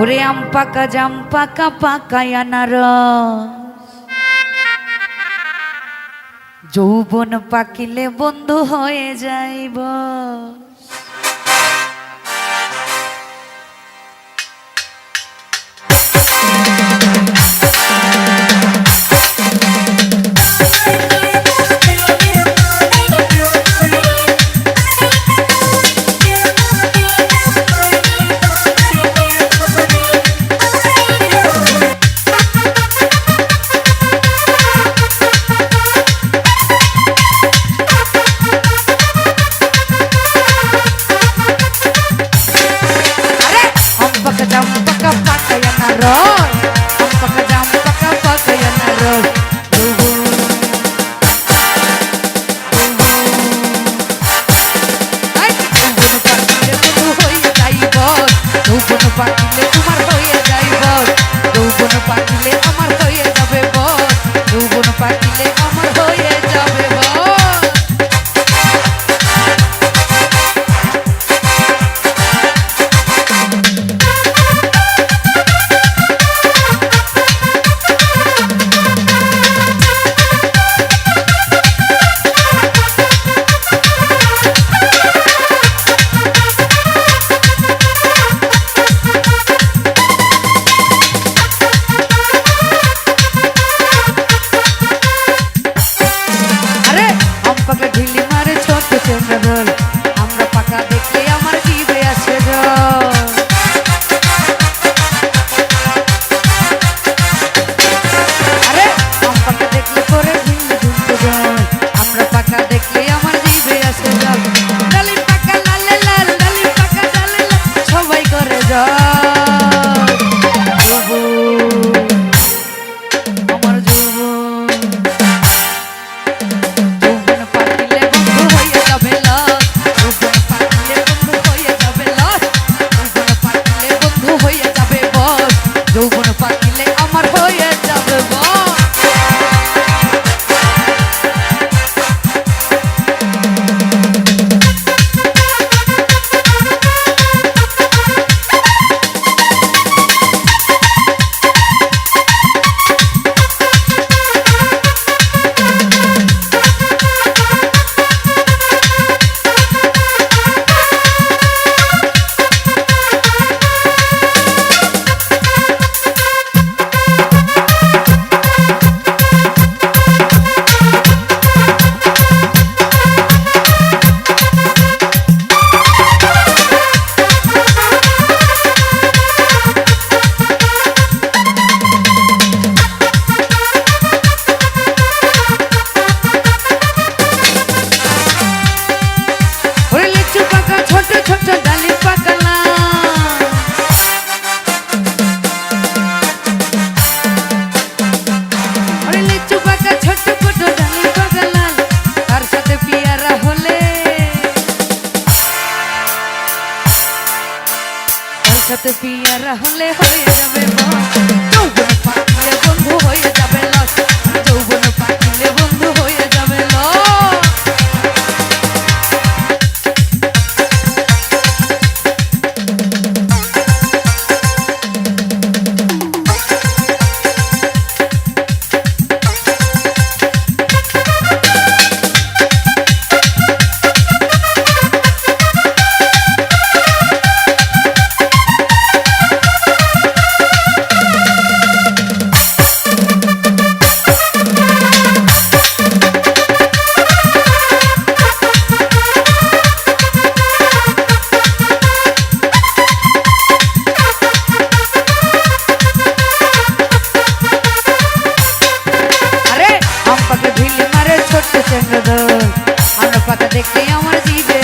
ওরে আম পাকা জাম পাকা পাকা আনার যৌবন পাকিলে বন্ধু হয়ে যাইব। পাটিলে তোমার হয়ে যাইব যৌবন পাটিলে আমার হয়ে যাইব মারে অপ্পাকে ঢিলি মারে ছোট চন্দ্র don't wanna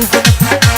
Thank you.